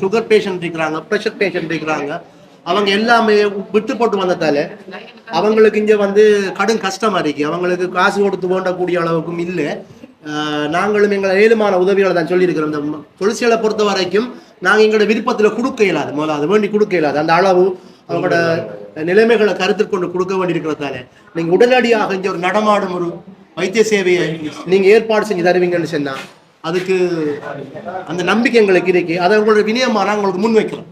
Sugar patient இருக்கிறாங்க pressure patient இருக்கிறாங்க. அவங்க எல்லாமே விட்டு போட்டு வந்ததால அவங்களுக்கு இங்க வந்து கடும் கஷ்டமா இருக்கு. அவங்களுக்கு காசு கொடுத்து போண்டக்கூடிய அளவுக்கும் இல்லை. ஆஹ் நாங்களும் எங்களை ஏழுமான உதவிகளை தான் சொல்லியிருக்கிறோம். இந்த தொழிற்சியலை பொறுத்த வரைக்கும் நாங்கள் எங்களோட விருப்பத்தில் கொடுக்க இயலாது. முதல்ல அது வேண்டி கொடுக்க இயலாது. அந்த அளவு அவங்களோட நிலைமைகளை கருத்தில் கொண்டு கொடுக்க வேண்டியிருக்கிறதால நீங்க உடனடியாக இங்க ஒரு நடமாடும் ஒரு வைத்திய சேவையை நீங்க ஏற்பாடு செஞ்சு தருவீங்கன்னு சொன்னா அதுக்கு அந்த நம்பிக்கை எங்களுக்கு இருக்கு அதை உங்களோட வினயமா நான் உங்களுக்கு முன் வைக்கிறோம்.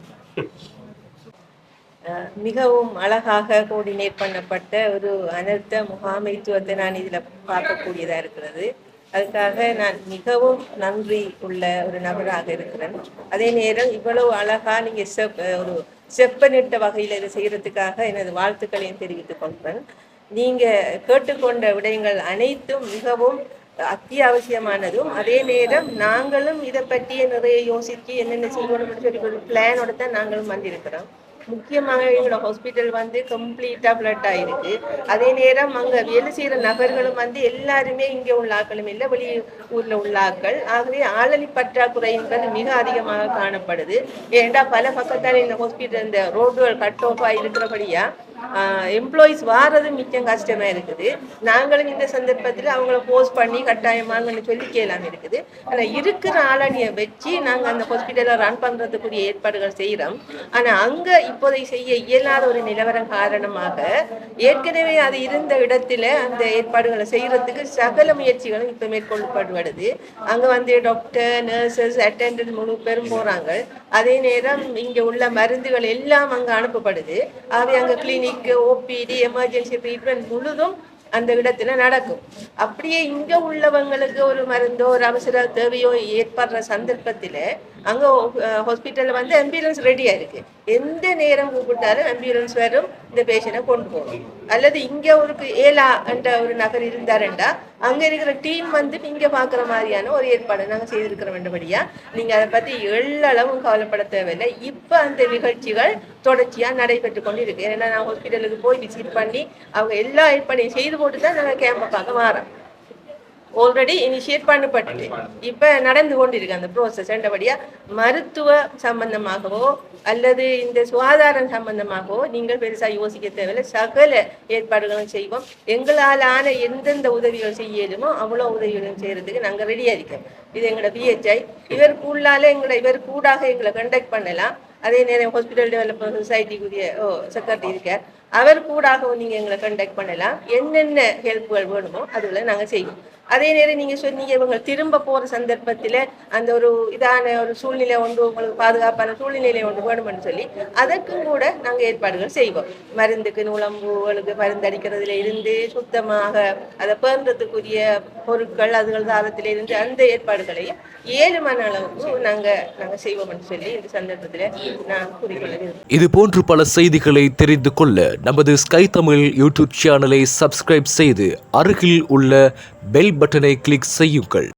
மிகவும் அழகாக கோஆர்டினேட் பண்ணப்பட்ட ஒரு அனர்த்த முகாமைத்துவத்தை நான் இதில் பார்க்கக்கூடியதாக இருக்கிறது. அதுக்காக நான் மிகவும் நன்றி உள்ள ஒரு நபராக இருக்கிறேன். அதே நேரம் இவ்வளவு அழகாக நீங்கள் செப் ஒரு செப்பனிட்ட வகையில் இதை செய்கிறதுக்காக எனது வாழ்த்துக்களையும் தெரிவித்துக் கொள்கிறேன். நீங்கள் கேட்டுக்கொண்ட விடயங்கள் அனைத்தும் மிகவும் அத்தியாவசியமானதும் அதே நேரம் நாங்களும் இதை பற்றிய நிறைய யோசித்து என்னென்ன செய்யணும்னு சொல்லி ஒரு பிளானோட தான் நாங்களும் வந்திருக்கிறோம். முக்கியமாக எங்களோட ஹாஸ்பிட்டல் வந்து கம்ப்ளீட்டாக ஃப்ளட் ஆயிருக்கு. அதே நேரம் அங்கே வேலை செய்கிற நபர்களும் வந்து எல்லாருமே இங்கே உள்ள ஆக்களும் இல்லை வெளி ஊரில் உள்ள ஆக்கள் ஆகவே ஆளணி பற்றாக்குறை என்பது மிக அதிகமாக காணப்படுது. ஏண்டா பல பக்கத்தால் இந்த ஹாஸ்பிட்டல் இந்த ரோடுகள் கட் ஆஃபாக இருக்கிறபடியா எம்ப்ளாயிஸ் வாரது மிச்சம் கஷ்டமா இருக்குது. நாங்களும் இந்த சந்தர்ப்பத்தில் அவங்கள போஸ்ட் பண்ணி கட்டாயமாங்கன்னு சொல்லி கேளாமல் இருக்குது. ஆனால் இருக்கிற ஆளணியை வச்சு நாங்கள் அந்த ஹாஸ்பிட்டலை ரன் பண்ணுறதுக்குரிய ஏற்பாடுகள் செய்கிறோம் ஆனால் அங்கே இப்போதை செய்ய இயலாத ஒரு நிலவரம் காரணமாக ஏற்கனவே அது இருந்த இடத்துல அந்த ஏற்பாடுகளை செய்கிறதுக்கு சகல முயற்சிகளும் இப்போ மேற்கொள்ளப்படுவது அங்கே வந்து டாக்டர் நர்சஸ் அட்டெண்டன்ட் முழு பேரும் போகிறாங்க அதே நேரம் இங்கே உள்ள மருந்துகள் எல்லாம் அங்கே அனுப்பப்படுது. ஆகவே அங்கே கிளினிக் ஓபிடி எமர்ஜென்சி ட்ரீட்மெண்ட் முழுதும் அந்த இடத்துல நடக்கும். அப்படியே இங்க உள்ளவங்களுக்கு ஒரு மருந்தோ ஒரு அவசர தேவையோ ஏற்படுற சந்தர்ப்பத்தில் அங்கே ஹாஸ்பிட்டலில் வந்து ஆம்புலன்ஸ் ரெடியாக இருக்குது எந்த நேரம் கூப்பிட்டாலும் ஆம்புலன்ஸ் வரும் இந்த பேஷண்ட்டை கொண்டு போகும். அல்லது இங்கே ஒரு ஏலா என்ற ஒரு நகர் இருந்தாருண்டா அங்கே இருக்கிற டீம் வந்து இங்கே பார்க்குற மாதிரியான ஒரு ஏற்பாடு நாங்கள் செய்திருக்கிற வேண்டபடியா நீங்கள் அதை பற்றி எள்ளளவும் கவலைப்பட தேவையில்லை. இப்போ அந்த நிகழ்ச்சிகள் தொடர்ச்சியாக நடைபெற்று கொண்டு இருக்கு ஏன்னா நான் ஹாஸ்பிட்டலுக்கு போய் விசிட் பண்ணி அவங்க எல்லா ஏற்பாடையும் செய்து போட்டு தான் நாங்கள் கேம்பை பார்க்க ஆல்ரெடி இனிஷியேட் பண்ணப்பட்டுட்டு இப்போ நடந்து கொண்டிருக்கு அந்த ப்ரோசஸ் என்றபடியா மருத்துவ சம்பந்தமாகவோ அல்லது இந்த சுகாதாரம் சம்பந்தமாகவோ நீங்கள் பெருசாக யோசிக்க தேவையில்லை. சகல ஏற்பாடுகளும் செய்வோம். எங்களால் ஆன எந்தெந்த உதவிகள் செய்யலுமோ அவ்வளோ உதவிகளும் செய்யறதுக்கு நாங்கள் ரெடியாக இருக்கோம். இது எங்களோட பிஹெச்ஐ இவர் கூடால எங்களோட இவர் கூடாக எங்களை கண்டக்ட் பண்ணலாம். அதே நேரம் ஹாஸ்பிட்டல் டெவலப்மெண்ட் சொசைட்டிக்குரிய ஓ செக்ரட்டரி இருக்கார். அவர் கூடாகவும் நீங்கள் எங்களை கண்டக்ட் பண்ணலாம். என்னென்ன ஹெல்ப்புகள் வேணுமோ அதில் நாங்கள் செய்வோம். அதே நேரம் நீங்கள் சொன்னீங்க இவங்க திரும்ப போகிற சந்தர்ப்பத்தில் அந்த ஒரு இதான ஒரு சூழ்நிலை ஒன்று உங்களுக்கு பாதுகாப்பான சூழ்நிலை ஒன்று வேணும்னு சொல்லி அதற்கும் கூட நாங்கள் ஏற்பாடுகள் செய்வோம். மருந்துக்கு நுழம்புகளுக்கு மருந்து அடிக்கிறதுல இருந்து சுத்தமாக அதை பேர்ந்ததுக்குரிய பொருட்கள் அதுகள் தாரத்தில் இருந்து அந்த ஏற்பாடுகளையும் ஏழுமான அளவுக்கு நாங்கள் நாங்கள் செய்வோம்னு சொல்லி இந்த சந்தர்ப்பத்தில் நான் கூறிக்கொள்ள இது போன்று பல செய்திகளை தெரிந்து கொள்ள நமது ஸ்கை தமிழ் யூடியூப் சேனலை சப்ஸ்கிரைப் செய்து அருகில் உள்ள பெல் பட்டனை கிளிக் செய்யுங்கள்.